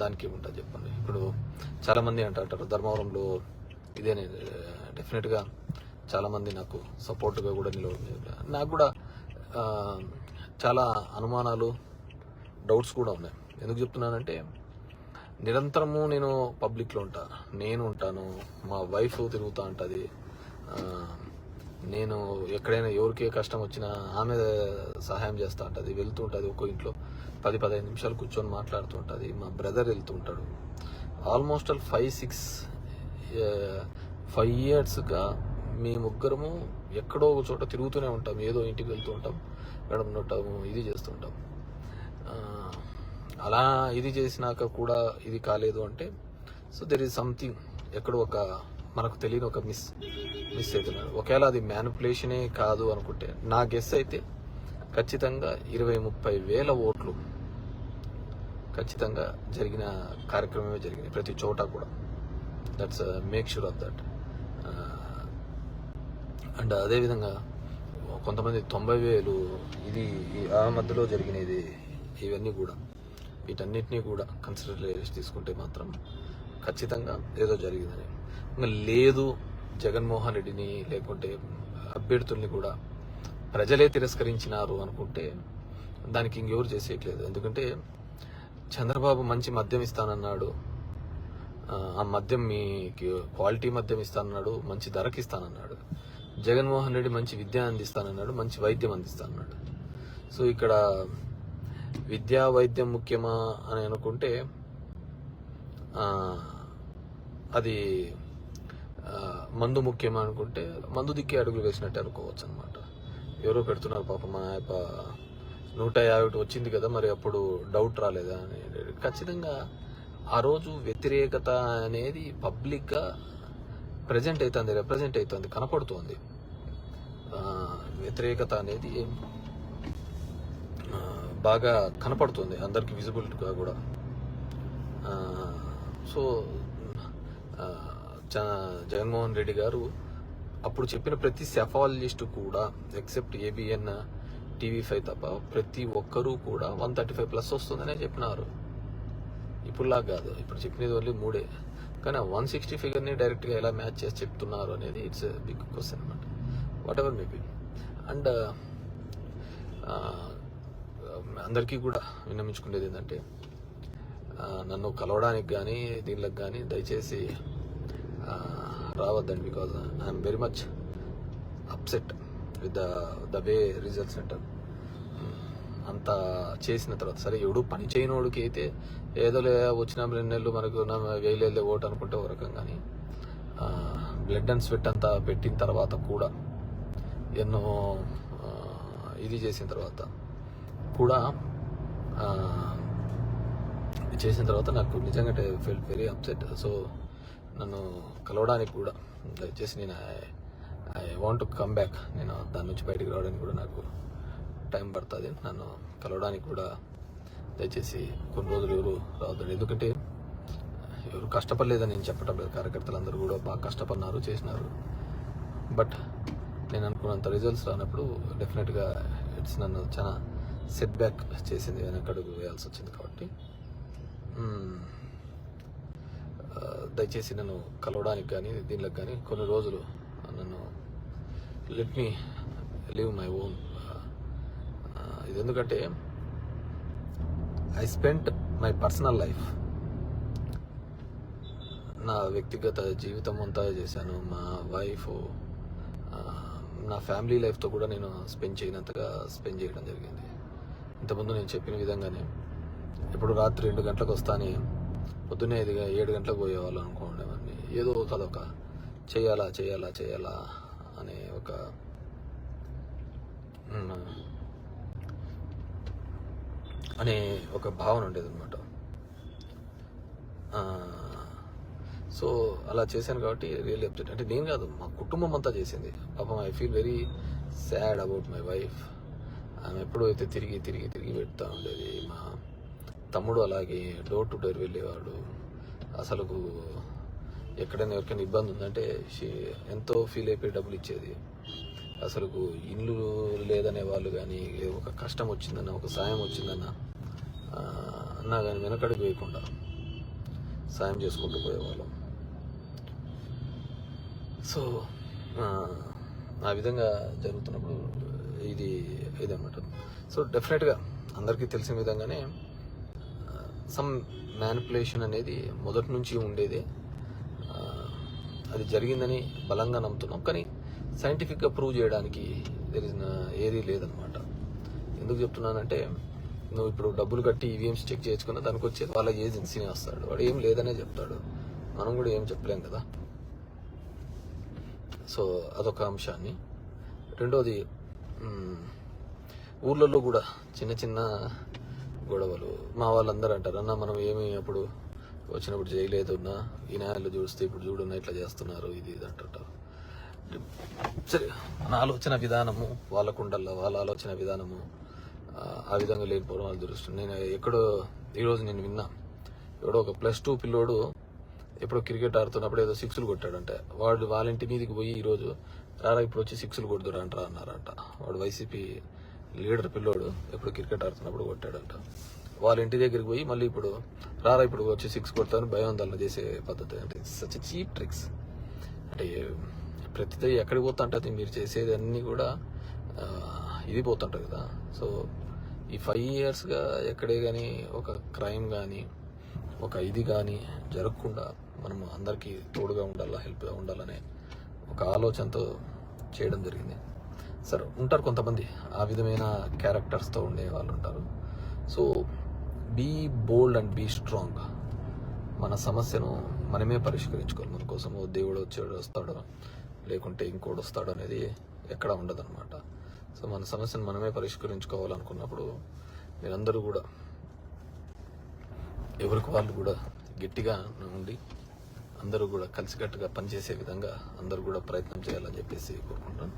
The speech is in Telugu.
దానికి ఏముంటుంది చెప్పండి. ఇప్పుడు చాలామంది అంటారు ధర్మవరంలో ఇదే డెఫినెట్గా చాలామంది నాకు సపోర్ట్గా కూడా నిలబడి నాకు కూడా చాలా అనుమానాలు డౌట్స్ కూడా ఉన్నాయి. ఎందుకు చెప్తున్నానంటే నిరంతరము నేను పబ్లిక్లో ఉంటా. నేను ఉంటాను మా వైఫ్ తిరుగుతూ ఉంటుంది. నేను ఎక్కడైనా ఎవరికే కష్టం వచ్చినా ఆమె సహాయం చేస్తూ ఉంటుంది వెళ్తూ ఉంటుంది ఒక్కో ఇంట్లో. పది పదిహేను నిమిషాలు కూర్చొని మాట్లాడుతూ ఉంటుంది. మా బ్రదర్ వెళ్తూ ఉంటాడు. Almost all five six five ఇయర్స్గా మీ ముగ్గురము ఎక్కడో ఒక చోట తిరుగుతూనే ఉంటాం. ఏదో ఇంటికి వెళ్తూ ఉంటాం. మేడం ఉంటాము ఇది చేస్తుంటాం అలా ఇది చేసినాక కూడా ఇది కాలేదు అంటే సో దెర్ ఈజ్ సంథింగ్ ఎక్కడో ఒక మనకు తెలియని ఒక మిస్ మిస్ అవుతున్నారు. ఒకవేళ అది మ్యానిపులేషనే కాదు అనుకుంటే నా గెస్ అయితే ఖచ్చితంగా ఇరవై ముప్పై వేల ఓట్లు ఖచ్చితంగా జరిగిన కార్యక్రమమే జరిగింది ప్రతి చోట కూడా. That's make sure of that and అదేవిధంగా కొంతమంది తొంభై వేలు ఇది ఆ మధ్యలో జరిగినది ఇవన్నీ కూడా. వీటన్నిటినీ కూడా కన్సిడర్ తీసుకుంటే మాత్రం ఖచ్చితంగా ఏదో జరిగిందని. లేదు జగన్మోహన్ రెడ్డిని లేకుంటే అభ్యర్థుల్ని కూడా ప్రజలే తిరస్కరించినారు అనుకుంటే దానికి ఇంకెవరు చేసేయట్లేదు. ఎందుకంటే చంద్రబాబు మంచి మద్యం ఇస్తానన్నాడు. ఆ, మద్యం మీకు క్వాలిటీ మద్యం ఇస్తానన్నాడు మంచి ధరకి ఇస్తానన్నాడు. జగన్మోహన్ రెడ్డి మంచి విద్య అందిస్తానన్నాడు మంచి వైద్యం అందిస్తానన్నాడు. సో ఇక్కడ విద్యా వైద్యం ముఖ్యమా అని అనుకుంటే అది మందు ముఖ్యమా అనుకుంటే మందు దిక్కే అడుగులు వేసినట్టు అనుకోవచ్చు అనమాట ఎవరో పెడుతున్నారు పాప మా యొక్క నూట యాభై ఒకటి వచ్చింది కదా మరి అప్పుడు డౌట్ రాలేదా అని ఖచ్చితంగా ఆ రోజు వ్యతిరేకత అనేది పబ్లిక్గా ప్రజెంట్ అవుతుంది రిప్రజెంట్ అవుతుంది కనపడుతోంది. వ్యతిరేకత అనేది బాగా కనపడుతుంది అందరికి విజిబిలిటీగా కూడా. సో జగన్మోహన్ రెడ్డి గారు అప్పుడు చెప్పిన ప్రతి సెఫాలజిస్ట్ కూడా ఎక్సెప్ట్ ఏబిఎన్ టీవీ ఫైవ్ తప్ప ప్రతి ఒక్కరూ కూడా వన్ థర్టీ ఫైవ్ ప్లస్ వస్తుందనే చెప్పినారు. ఇప్పుడులా కాదు. ఇప్పుడు చెప్పినది ఓన్లీ మూడే. కానీ వన్ సిక్స్టీ ఫిగర్ని డైరెక్ట్గా ఎలా మ్యాచ్ చేసి చెప్తున్నారు అనేది ఇట్స్ బిగ్ క్వశ్చన్ అనమాట వాట్ ఎవర్ మేబీ అండ్ అందరికీ కూడా విన్నమించుకునేది ఏంటంటే నన్ను కలవడానికి కానీ దీనికి కానీ దయచేసి రావద్దండి because I'm very much upset with the the way result centre అంత చేసిన తర్వాత సరే ఎవడు పని చేయనోడికి అయితే ఏదో వచ్చిన రెండు నెలలు మనకు నా ఓటు అనుకుంటే ఒక రకం కానీ బ్లడ్ అండ్ స్వెట్ అంతా పెట్టిన తర్వాత కూడా ఎన్నో ఇది చేసిన తర్వాత కూడా చేసిన తర్వాత నాకు నిజంగా ఫెల్ వెరీ అప్సెట్ సో నన్ను కలవడానికి కూడా దయచేసి నేను I want to come back. నేను దాని నుంచి బయటికి రావడానికి కూడా నాకు టైం పడుతుంది. నన్ను కలవడానికి కూడా దయచేసి కొన్ని రోజులు ఎవరు రావద్దండి. ఎందుకంటే ఎవరు కష్టపడలేదని నేను చెప్పటం లేదు. కార్యకర్తలు అందరూ కూడా బాగా కష్టపడినారు చేసినారు. బట్ నేను అనుకున్నంత రిజల్ట్స్ రానప్పుడు డెఫినెట్గా ఇట్స్ నన్ను చాలా సెట్ బ్యాక్ చేసింది. వెనకడుగు వేయాల్సి వచ్చింది కాబట్టి. Hmm. దయచేసి నన్ను కలవడానికి కానీ దీనికి కానీ కొన్ని రోజులు నన్ను let me live my own ఇది ఎందుకంటే I spend my personal life నా వ్యక్తిగత జీవితం అంతా చేశాను మా వైఫ్ నా ఫ్యామిలీ లైఫ్తో కూడా నేను స్పెండ్ చేయనంతగా స్పెండ్ చేయడం జరిగింది. ఇంతకుముందు నేను చెప్పిన విధంగానే ఇప్పుడు రాత్రి రెండు గంటలకు వస్తానే పొద్దున్నే ఇది ఏడు గంటలకు పోయేవాళ్ళు అనుకోండి ఏదో ఒక చేయాలా చేయాలా చేయాలా అనే ఒక అనే ఒక భావన ఉండేది అనమాట సో అలా చేశాను కాబట్టి రియల్లీ అప్సెట్ అంటే నేను కాదు మా కుటుంబం అంతా చేసింది. పాపం I feel very sad about my wife. ఆమె ఎప్పుడూ అయితే తిరిగి తిరిగి తిరిగి పెడతా ఉండేది మా తమ్ముడు అలాగే డోర్ టు డోర్ వెళ్ళేవాడు. అసలు ఎక్కడైనా ఎవరికైనా ఇబ్బంది ఉందంటే ఎంతో ఫీల్ అయిపోయి డబ్బులు ఇచ్చేది. అసలు ఇల్లు లేదనే వాళ్ళు కానీ ఒక కష్టం వచ్చిందన్న ఒక సాయం వచ్చిందన్న అన్నా కానీ వెనకడికి వేయకుండా సాయం చేసుకుంటూ పోయేవాళ్ళం. సో ఆ, ఆ విధంగా జరుగుతున్నప్పుడు ఇది ఇదన్నమాట. సో డెఫినెట్గా అందరికీ తెలిసిన విధంగానే సమ్ మ్యానిపులేషన్ అనేది మొదటి నుంచి ఉండేదే. అది జరిగిందని బలంగా నమ్ముతున్నాం. కానీ సైంటిఫిక్గా ప్రూవ్ చేయడానికి దెర్ ఇస్ ఏది లేదనమాట ఎందుకు చెప్తున్నానంటే నువ్వు ఇప్పుడు డబ్బులు కట్టి ఈవీఎంస్ చెక్ చేసుకున్న దానికి వచ్చేది వాళ్ళ ఏజెన్సీనే వస్తాడు. వాడు ఏం లేదనే చెప్తాడు. మనం కూడా ఏం చెప్పలేం కదా. సో అదొక అంశాన్ని. రెండోది ఊర్లలో కూడా చిన్న చిన్న గొడవలు. మా వాళ్ళందరూ అంటారు అన్న మనం ఏమి అప్పుడు వచ్చినప్పుడు చేయలేదు ఉన్నా ఈ న్యాయాలు చూస్తే ఇప్పుడు చూడన్నా ఇట్లా చేస్తున్నారు ఇది ఇది అంటుంటారు. సరే మన ఆలోచన విధానము వాళ్ళ కుండల్లో వాళ్ళ ఆలోచన విధానము ఆ, విధంగా లేనిపోవడం వాళ్ళ దృష్టి. నేను ఎక్కడో ఈరోజు నేను విన్నా ఎవడో ఒక ప్లస్ టూ పిల్లోడు ఎప్పుడో క్రికెట్ ఆడుతున్నప్పుడు ఏదో సిక్స్లు కొట్టాడంట. వాడు వాళ్ళ ఇంటి మీదకి పోయి ఈరోజు రారా ఇప్పుడు వచ్చి సిక్స్లు కొడుతురా అంటారా అన్నారంట. వాడు వైసీపీ లీడర్ పిల్లోడు ఎప్పుడు క్రికెట్ ఆడుతున్నప్పుడు కొట్టాడంట. వాళ్ళ ఇంటి దగ్గరికి పోయి మళ్ళీ ఇప్పుడు రారా ఇప్పుడు వచ్చి సిక్స్ కొడతాను భయోందోళన చేసే పద్ధతి అంటే సచ్ చీప్ ట్రిక్స్ అంటే ప్రతిదీ ఎక్కడికి పోతా అది మీరు చేసేది అన్నీ కూడా ఇది పోతుంటారు కదా. సో ఈ ఫైవ్ ఇయర్స్గా ఎక్కడే కానీ ఒక క్రైమ్ కానీ ఒక ఇది కానీ జరగకుండా మనం అందరికీ తోడుగా ఉండాలా హెల్ప్గా ఉండాలనే ఒక ఆలోచనతో చేయడం జరిగింది. సరే ఉంటారు కొంతమంది. ఆ విధమైన క్యారెక్టర్స్తో ఉండే వాళ్ళు ఉంటారు. So be bold and be strong మన సమస్యను మనమే పరిష్కరించుకోవాలి. మన కోసం దేవుడు వచ్చాడు వస్తాడు. లేకుంటే ఇంకోడు వస్తాడు అనేది ఎక్కడ ఉండదన్నమాట. సో మన సమస్యను మనమే పరిష్కరించుకోవాలనుకున్నప్పుడు మీరందరూ కూడా ఎవరికి వాళ్ళు కూడా గట్టిగా ఉండి అందరూ కూడా కలిసికట్టుగా పనిచేసే విధంగా అందరూ కూడా ప్రయత్నం చేయాలని చెప్పేసి కోరుకుంటాను